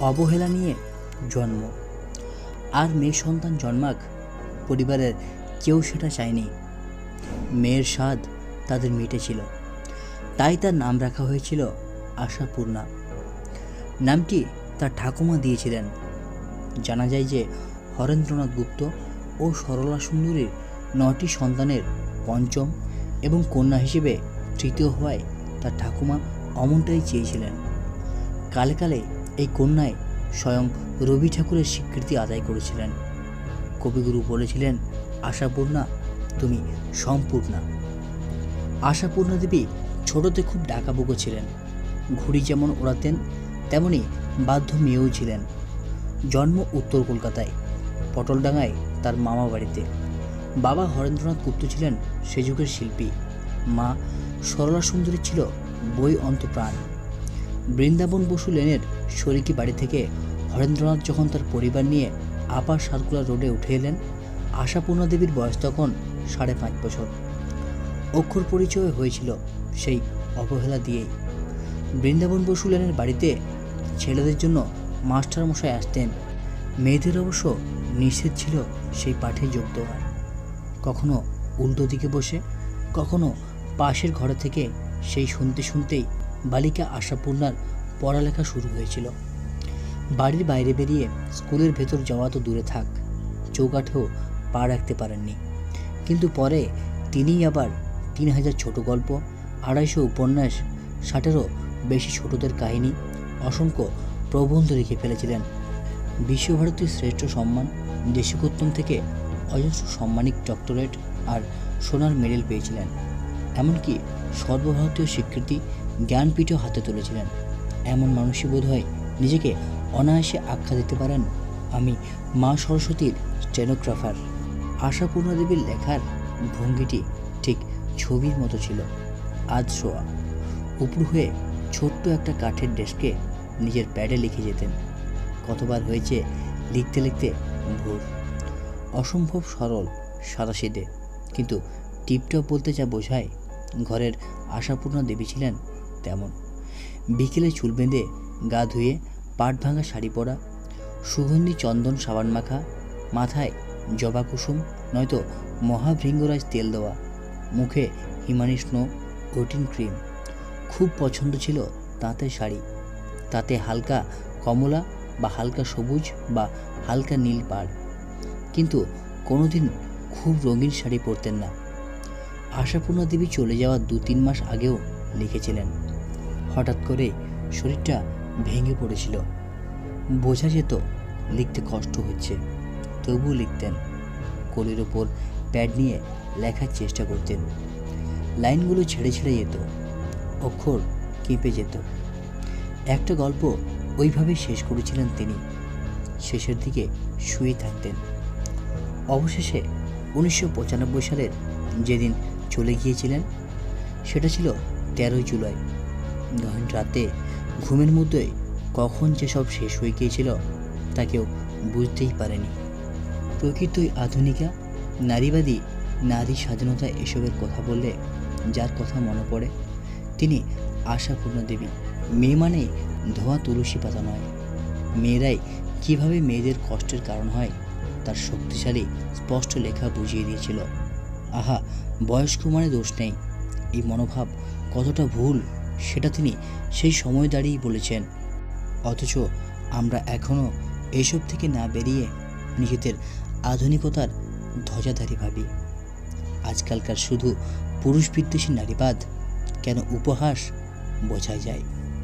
অবহেলা নিয়ে জন্ম। আর মেয়ে সন্তান জন্মাক, পরিবারের কেউ সেটা চায়নি। মেয়ের স্বাদ তাদের মিটেছিল। তাই তার নাম রাখা হয়েছিল আশাপূর্ণা। নামটি তার ঠাকুমা দিয়েছিলেন। জানা যায় যে হরেন্দ্রনাথ গুপ্ত ও সরলা সুন্দরীর নটি সন্তানের পঞ্চম এবং কন্যা হিসেবে তৃতীয় হওয়ায় তার ঠাকুমা অমনটাই চেয়েছিলেন। কালে কালে এই কন্যায় স্বয়ং রবি ঠাকুরের স্বীকৃতি আদায় করেছিলেন। কবিগুরু বলেছিলেন, আশাপূর্ণা, তুমি সম্পূর্ণা। আশাপূর্ণা দেবী ছোটতে খুব ডাকাবুকো ছিলেন। ঘুড়ি যেমন ওড়াতেন, তেমনি বাধ্য মেয়েও ছিলেন। জন্ম উত্তর কলকাতায়, পটলডাঙ্গায় তার মামা বাড়িতে। বাবা হরেন্দ্রনাথ গুপ্ত ছিলেন সে যুগের শিল্পী। মা সরলা সুন্দরী ছিল বই অন্তপ্রাণ। বৃন্দাবন বসু লেনের শরিকি বাড়ি থেকে হরেন্দ্রনাথ যখন তার পরিবার নিয়ে আপার সার্কুলার রোডে উঠে এলেন, আশাপূর্ণা দেবীর বয়স তখন সাড়ে পাঁচ বছর। অক্ষর পরিচয় হয়েছিল সেই অবহেলা দিয়েই। বৃন্দাবন বসু লেনের বাড়িতে ছেলেদের জন্য মাস্টার মশাই আসতেন। মেয়েদের অবশ্য নিষেধ ছিল সেই পাঠে যোগ দেওয়ার। কখনো উল্টো দিকে বসে, কখনো পাশের ঘরে থেকে সেই শুনতে শুনতেই বালিকা আশাপূর্ণার পড়ালেখা শুরু হয়েছিল। বাড়ির বাইরে বেরিয়ে স্কুলের ভেতর যাওয়া তো দূরে থাক, চৌকাঠেও পা রাখতে পারেননি। কিন্তু পরে তিনিই আবার তিন হাজার ছোট গল্প, আড়াইশো উপন্যাস, ষাটেরও বেশি ছোটদের কাহিনী, অসংখ্য প্রবন্ধ লিখে ফেলেছিলেন। বিশ্বভারতীর শ্রেষ্ঠ সম্মান, দেশিকোত্তম থেকে অজস্র সম্মানিক ডক্টরেট আর সোনার মেডেল পেয়েছিলেন। এমনকি সর্বভারতীয় স্বীকৃতি জ্ঞানপীঠও হাতে তুলেছিলেন। এমন মানুষই বোধ হয় নিজেকে অনায়াসে আখ্যা দিতে পারেন আমি মা সরস্বতীর স্টেনোগ্রাফার আশাপূর্ণা দেবীর লেখার ভঙ্গিটি ঠিক ছবির মতো ছিল। আজ শোয়া। উপর হয়ে ছোট্ট একটা কাঠের ডেস্কে নিজের প্যাডে লিখে যেতেন। কতবার হয়েছে লিখতে লিখতে ভোর। অসম্ভব সরল সাদাসিদে কিন্তু টিপটপ বলতে যা বোঝায়, ঘরের আশাপূর্ণা দেবী ছিলেন তেমন। বিকেলে চুল বেঁধে গা ধুয়ে পাট ভাঙা শাড়ি পরা, সুগন্ধি চন্দন সাবান মাখা, মাথায় জবা কুসুম, নয়তো মহাভৃঙ্গরাজ তেল দেওয়া, মুখে হিমানি স্নো ওটিন ক্রিম। খুব পছন্দ ছিল তাঁতের শাড়ি। তাতে হালকা কমলা বা হালকা সবুজ বা হালকা নীল পাড়। কিন্তু কোনোদিন খুব রঙিন শাড়ি পরতেন না। আশাপূর্ণা দেবী চলে যাওয়ার দু তিন মাস আগেও লিখেছিলেন। হঠাৎ করে শরীরটা ভেঙে পড়েছিল। বোঝা যেত লিখতে কষ্ট হচ্ছে, তবুও লিখতেন। কোলের ওপর প্যাড নিয়ে লেখার চেষ্টা করতেন। লাইনগুলো ছেড়ে ছেড়ে যেত, অক্ষর কেঁপে যেত। একটা গল্প ওইভাবেই শেষ করেছিলেন তিনি। শেষের দিকে শুয়ে থাকতেন। অবশেষে উনিশশো পঁচানব্বই সালের যেদিন চলে গিয়েছিলেন, সেটা ছিল তেরোই জুলাই। রাতে ঘুমের মধ্যে কখন যে সব শেষ হয়ে গিয়েছিল তা কেউ বুঝতেই পারেনি। প্রকৃতই আধুনিকা, নারীবাদী, নারী স্বাধীনতা এসবের কথা বললে যার কথা মনে পড়ে, তিনি আশাপূর্ণা দেবী। মেয়ে মানে ধোয়া তুলসী পাতা নয়। মেয়েরাই কীভাবে মেয়েদের কষ্টের কারণ হয় তার শক্তিশালী স্পষ্ট লেখা বুঝিয়ে দিয়েছিল। আহা, বয়স্ক মানে দোষ নেই। এই মনোভাব কতটা ভুল সেটা তিনি সেই সময় দাঁড়িয়েই বলেছেন। অথচ আমরা এখনও এসব থেকে না বেরিয়ে নিজেদের আধুনিকতার ধ্বজাধারী ভাবি। আজকালকার শুধু পুরুষ বিদ্বেষী নারীবাদ কেন উপহাস বোঝা যায়?